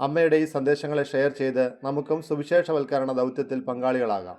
അമ്മയുടെ ഈ സന്ദേശങ്ങളെ ഷെയർ ചെയ്ത് നമുക്കും സുവിശേഷവൽക്കരണ ദൗത്യത്തിൽ പങ്കാളികളാകാം.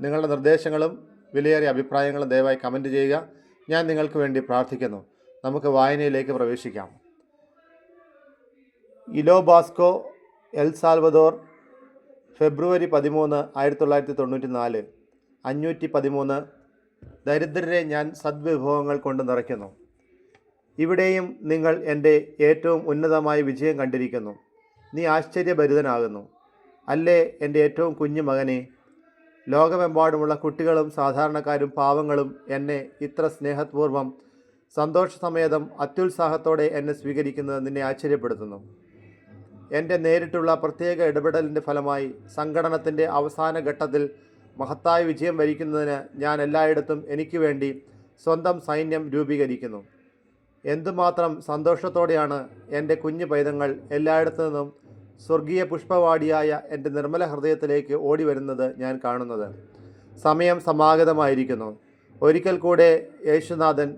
നിങ്ങളുടെ നിർദ്ദേശങ്ങളും വിലയേറിയ അഭിപ്രായങ്ങളും ദയവായി കമന്റ് ചെയ്യുക. ഞാൻ നിങ്ങൾക്ക് വേണ്ടി പ്രാർത്ഥിക്കുന്നു. നമുക്ക് വായനയിലേക്ക് പ്രവേശിക്കാം. ഇലോബാസ്കോ എൽ സാൽവദോർ ഫെബ്രുവരി പതിമൂന്ന് ആയിരത്തി തൊള്ളായിരത്തി തൊണ്ണൂറ്റി നാല് അഞ്ഞൂറ്റി പതിമൂന്ന് ദരിദ്രരെ ഞാൻ സദ്വിഭവങ്ങൾ കൊണ്ട് നിറയ്ക്കുന്നു. ഇവിടെയും നിങ്ങൾ എന്റെ ഏറ്റവും ഉന്നതമായ വിജയം കണ്ടിരിക്കുന്നു. നീ ആശ്ചര്യഭരിതനാകുന്നു. അല്ലേ എന്റെ ഏറ്റവും കുഞ്ഞു മകനെ? ലോകമെമ്പാടുമുള്ള കുട്ടികളും സാധാരണക്കാരും പാവങ്ങളും എന്നെ ഇത്ര സ്നേഹപൂർവം സന്തോഷസമേതം അത്യുത്സാഹത്തോടെ എന്നെ സ്വീകരിക്കുന്നത് നിന്നെ ആശ്ചര്യപ്പെടുത്തുന്നു. എന്റെ നേരിട്ടുള്ള പ്രത്യേക ഇടപെടലിന്റെ ഫലമായി സംഘടനത്തിന്റെ അവസാന ഘട്ടത്തിൽ മഹത്തായ വിജയം വരിക്കുന്നതിന് ഞാൻ എല്ലായിടത്തും എനിക്ക് വേണ്ടി സ്വന്തം സൈന്യം രൂപീകരിക്കുന്നു. എന്തുമാത്രം സന്തോഷത്തോടെയാണ് എന്റെ കുഞ്ഞു പൈതങ്ങൾ എല്ലായിടത്തു നിന്നും സ്വർഗീയ പുഷ്പവാടിയായ എന്റെ നിർമ്മല ഹൃദയത്തിലേക്ക് ഓടി വരുന്നത് ഞാൻ കാണുന്നത്. സമയം സമാഗതമായിരിക്കുന്നു. ഒരിക്കൽ കൂടെ യേശുനാഥൻ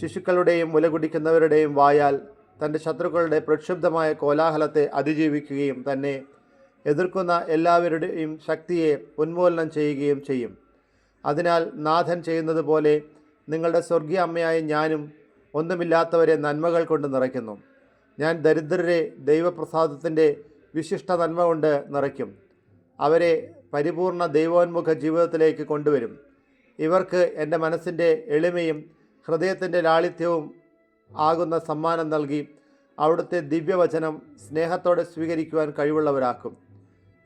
ശിശുക്കളുടെയും മുലകുടിക്കുന്നവരുടെയും വായാൽ തന്റെ ശത്രുക്കളുടെ പ്രക്ഷുബ്ധമായ കോലാഹലത്തെ അതിജീവിക്കുകയും തന്നെ എതിർക്കുന്ന എല്ലാവരുടെയും ശക്തിയെ ഉന്മൂലനം ചെയ്യുകയും ചെയ്യും. അതിനാൽ നാഥൻ ചെയ്യുന്നത് പോലെ നിങ്ങളുടെ സ്വർഗീയ അമ്മയായ ഞാനും ഒന്നുമില്ലാത്തവരെ നന്മകൾ കൊണ്ട് നിറയ്ക്കുന്നു. ഞാൻ ദരിദ്രരെ ദൈവപ്രസാദത്തിന്റെ വിശിഷ്ട നന്മ കൊണ്ട് നിറയ്ക്കും. അവരെ പരിപൂർണ ദൈവോന്മുഖ ജീവിതത്തിലേക്ക് കൊണ്ടുവരും. ഇവർക്ക് എന്റെ മനസ്സിന്റെ എളിമയും ഹൃദയത്തിന്റെ ലാളിത്യവും ആകുന്ന സമ്മാനം നൽകി അവിടുത്തെ ദിവ്യവചനം സ്നേഹത്തോടെ സ്വീകരിക്കുവാൻ കഴിവുള്ളവരാക്കും.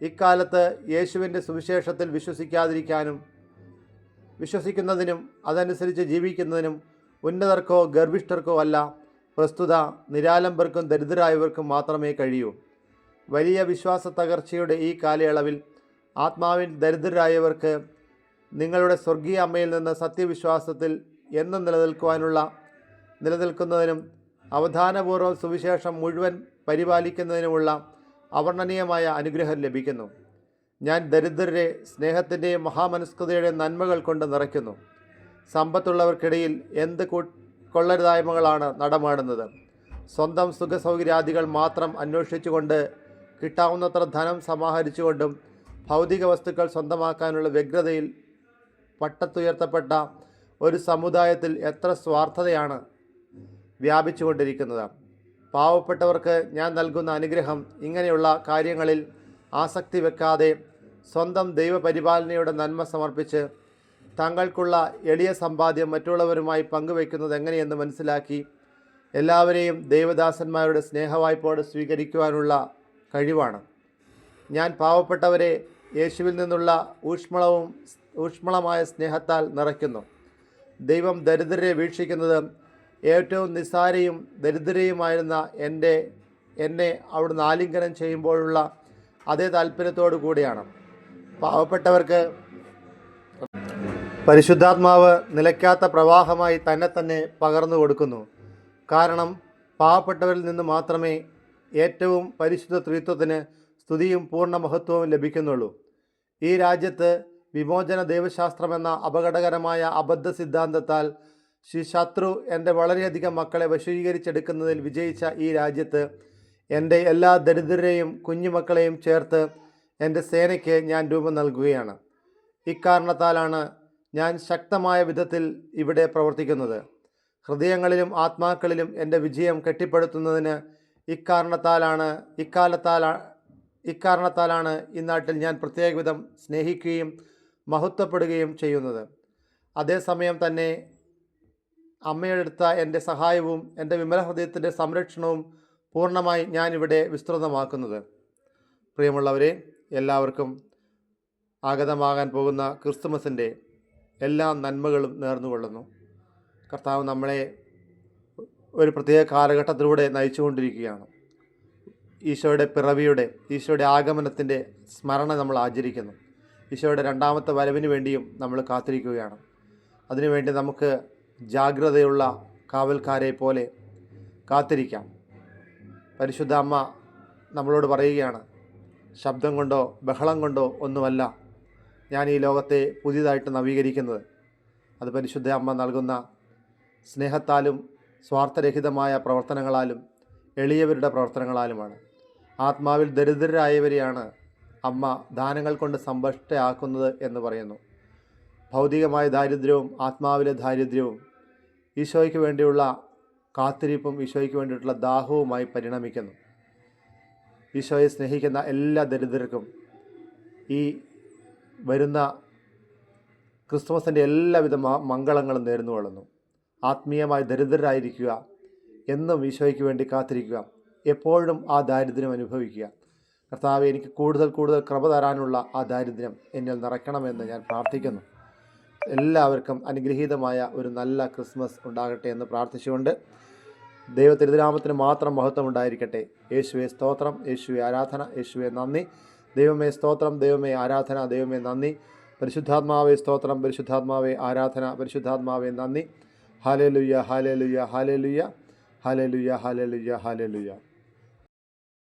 ഇക്കാലത്ത് യേശുവിന്റെ സുവിശേഷത്തിൽ വിശ്വസിക്കാതിരിക്കാനും വിശ്വസിക്കുന്നതിനും അതനുസരിച്ച് ജീവിക്കുന്നതിനും ഉന്നതർക്കോ ഗർഭിഷ്ഠർക്കോ അല്ല പ്രസ്തുത നിരാലംബർക്കും ദരിദ്രരായവർക്കും മാത്രമേ കഴിയൂ. വലിയ വിശ്വാസ തകർച്ചയുടെ ഈ കാലയളവിൽ ആത്മാവിൻ ദരിദ്രരായവർക്ക് നിങ്ങളുടെ സ്വർഗീയ അമ്മയിൽ നിന്ന് സത്യവിശ്വാസത്തിൽ എന്നും നിലനിൽക്കുവാനുള്ള നിലനിൽക്കുന്നതിനും അവധാനപൂർവം സുവിശേഷം മുഴുവൻ പരിപാലിക്കുന്നതിനുമുള്ള അവർണനീയമായ അനുഗ്രഹം ലഭിക്കുന്നു. ഞാൻ ദരിദ്രരെ സ്നേഹത്തിന്റെയും മഹാമനസ്കതയുടെയും നന്മകൾ കൊണ്ട് നിറയ്ക്കുന്നു. സമ്പത്തുള്ളവർക്കിടയിൽ എന്ത് കൊള്ളരുതായ്മകളാണ് നടമാടുന്നത്? സ്വന്തം സുഖസൗകര്യാദികൾ മാത്രം അന്വേഷിച്ചുകൊണ്ട് കിട്ടാവുന്നത്ര ധനം സമാഹരിച്ചുകൊണ്ടും ഭൗതിക വസ്തുക്കൾ സ്വന്തമാക്കാനുള്ള വ്യഗ്രതയിൽ പട്ടത്തുയർത്തപ്പെട്ട ഒരു സമുദായത്തിൽ എത്ര സ്വാർത്ഥതയാണ് വ്യാപിച്ചുകൊണ്ടിരിക്കുന്നത്? പാവപ്പെട്ടവർക്ക് ഞാൻ നൽകുന്ന അനുഗ്രഹം ഇങ്ങനെയുള്ള കാര്യങ്ങളിൽ ആസക്തി വെക്കാതെ സ്വന്തം ദൈവപരിപാലനയുടെ നന്മ സമർപ്പിച്ച് തങ്ങൾക്കുള്ള എളിയ സമ്പാദ്യം മറ്റുള്ളവരുമായി പങ്കുവയ്ക്കുന്നത് എങ്ങനെയെന്ന് മനസ്സിലാക്കി എല്ലാവരെയും ദൈവദാസന്മാരുടെ സ്നേഹവായ്പോടെ സ്വീകരിക്കുവാനുള്ള കഴിവാണ്. ഞാൻ പാവപ്പെട്ടവരെ യേശുവിൽ നിന്നുള്ള ഊഷ്മളവും ഊഷ്മളമായ സ്നേഹത്താൽ നിറയ്ക്കുന്നു. ദൈവം ദരിദ്രരെ വീക്ഷിക്കുന്നത് ഏറ്റവും നിസ്സാരയും ദരിദ്രയുമായിരുന്ന എന്റെ എന്നെ അവിടുന്ന് ആലിംഗനം ചെയ്യുമ്പോഴുള്ള അതേ താല്പര്യത്തോടു കൂടിയാണ്. പാവപ്പെട്ടവർക്ക് പരിശുദ്ധാത്മാവ് നിലയ്ക്കാത്ത പ്രവാഹമായി തന്നെ തന്നെ പകർന്നു കൊടുക്കുന്നു. കാരണം പാവപ്പെട്ടവരിൽ നിന്ന് മാത്രമേ ഏറ്റവും പരിശുദ്ധ ത്രിത്വത്തിന് സ്തുതിയും പൂർണ മഹത്വവും ലഭിക്കുന്നുള്ളൂ. ഈ രാജ്യത്ത് വിമോചന ദൈവശാസ്ത്രമെന്ന അപകടകരമായ അബദ്ധ സിദ്ധാന്തത്താൽ ശ്രീ ശത്രു എന്റെ വളരെയധികം മക്കളെ വശീകരിച്ചെടുക്കുന്നതിൽ വിജയിച്ച ഈ രാജ്യത്ത് എന്റെ എല്ലാ ദരിദ്രരെയും കുഞ്ഞുമക്കളെയും ചേർത്ത് എന്റെ സേനയ്ക്ക് ഞാൻ രൂപം നൽകുകയാണ്. ഇക്കാരണത്താലാണ് ഞാൻ ശക്തമായ വിധത്തിൽ ഇവിടെ പ്രവർത്തിക്കുന്നത്. ഹൃദയങ്ങളിലും ആത്മാക്കളിലും എന്റെ വിജയം കെട്ടിപ്പടുത്തുന്നതിന് ഇക്കാരണത്താലാണ് ഇക്കാലത്താലാ ഇക്കാരണത്താലാണ് ഈ നാട്ടിൽ ഞാൻ പ്രത്യേകവിധം സ്നേഹിക്കുകയും മഹത്വപ്പെടുകയും ചെയ്യുന്നത്. അതേസമയം തന്നെ അമ്മയെടുത്ത എന്റെ സഹായവും എന്റെ വിമല ഹൃദയത്തിന്റെ സംരക്ഷണവും പൂർണമായി ഞാനിവിടെ വിസ്തൃതമാക്കുന്നത്. പ്രിയമുള്ളവരെ എല്ലാവർക്കും ആഗതമാകാൻ പോകുന്ന ക്രിസ്തുമസിന്റെ എല്ലാ നന്മകളും നേർന്നുകൊള്ളുന്നു. കർത്താവ് നമ്മളെ ഒരു പ്രത്യേക കാലഘട്ടത്തിലൂടെ നയിച്ചുകൊണ്ടിരിക്കുകയാണ്. ഈശോയുടെ പിറവിയുടെ ഈശോയുടെ ആഗമനത്തിന്റെ സ്മരണ നമ്മൾ ആചരിക്കുന്നു. ഈശോയുടെ രണ്ടാമത്തെ വരവിന് വേണ്ടിയും നമ്മൾ കാത്തിരിക്കുകയാണ്. അതിനുവേണ്ടി നമുക്ക് ജാഗ്രതയുള്ള കാവൽക്കാരെ പോലെ കാത്തിരിക്കാം. പരിശുദ്ധ അമ്മ നമ്മളോട് പറയുകയാണ് ശബ്ദം കൊണ്ടോ ബഹളം കൊണ്ടോ ഒന്നുമല്ല. ഞാൻ ഈ ലോകത്തെ പുതിയതായിട്ട് നവീകരിക്കുന്നത്. അത് പരിശുദ്ധ അമ്മ നൽകുന്ന സ്നേഹത്താലും സ്വാർത്ഥരഹിതമായ പ്രവർത്തനങ്ങളാലും എളിയവരുടെ പ്രവർത്തനങ്ങളാലുമാണ്. ആത്മാവിൽ ദരിദ്രരായവരെയാണ് അമ്മ ദാനങ്ങൾ കൊണ്ട് സമ്പഷ്ടയാക്കുന്നത് എന്ന് പറയുന്നു. ഭൗതികമായ ദാരിദ്ര്യവും ആത്മാവിലെ ദാരിദ്ര്യവും ഈശോയ്ക്ക് വേണ്ടിയുള്ള കാത്തിരിപ്പും ഈശോയ്ക്ക് വേണ്ടിയിട്ടുള്ള ദാഹവുമായി പരിണമിക്കുന്നു. ഈശോയെ സ്നേഹിക്കുന്ന എല്ലാ ദരിദ്രർക്കും ഈ വരുന്ന ക്രിസ്തുമസിന്റെ എല്ലാവിധ മംഗളങ്ങളും നേർന്നു കൊള്ളുന്നു ആത്മീയമായി ദരിദ്രരായിരിക്കുക എന്നും ഈശോയ്ക്ക് വേണ്ടി കാത്തിരിക്കുക. എപ്പോഴും ആ ദാരിദ്ര്യം അനുഭവിക്കുക. കർത്താവ് എനിക്ക് കൂടുതൽ കൂടുതൽ കൃപ തരാനുള്ള ആ ദാരിദ്ര്യം എന്നിൽ നിറയ്ക്കണമെന്ന് ഞാൻ പ്രാർത്ഥിക്കുന്നു. എല്ലാവർക്കും അനുഗ്രഹീതമായ ഒരു നല്ല ക്രിസ്മസ് ഉണ്ടാകട്ടെ എന്ന് പ്രാർത്ഥിച്ചുകൊണ്ട് ദൈവ തിരുനാമത്തിന് മാത്രം മഹത്വം ഉണ്ടായിരിക്കട്ടെ. യേശുവെ സ്തോത്രം യേശുവെ ആരാധന യേശുവെ നന്ദി. ദൈവമേ സ്തോത്രം. ദൈവമേ ആരാധന. ദൈവമേ നന്ദി. പരിശുദ്ധാത്മാവേ സ്തോത്രം. പരിശുദ്ധാത്മാവേ ആരാധന. പരിശുദ്ധാത്മാവേ നന്ദി. ഹാലേലുയ്യ ഹാലേലുയ്യ ഹാലേലുയ്യ ഹാലേലുയ്യ ഹാലേലുയ്യ ഹാലേലുയ്യ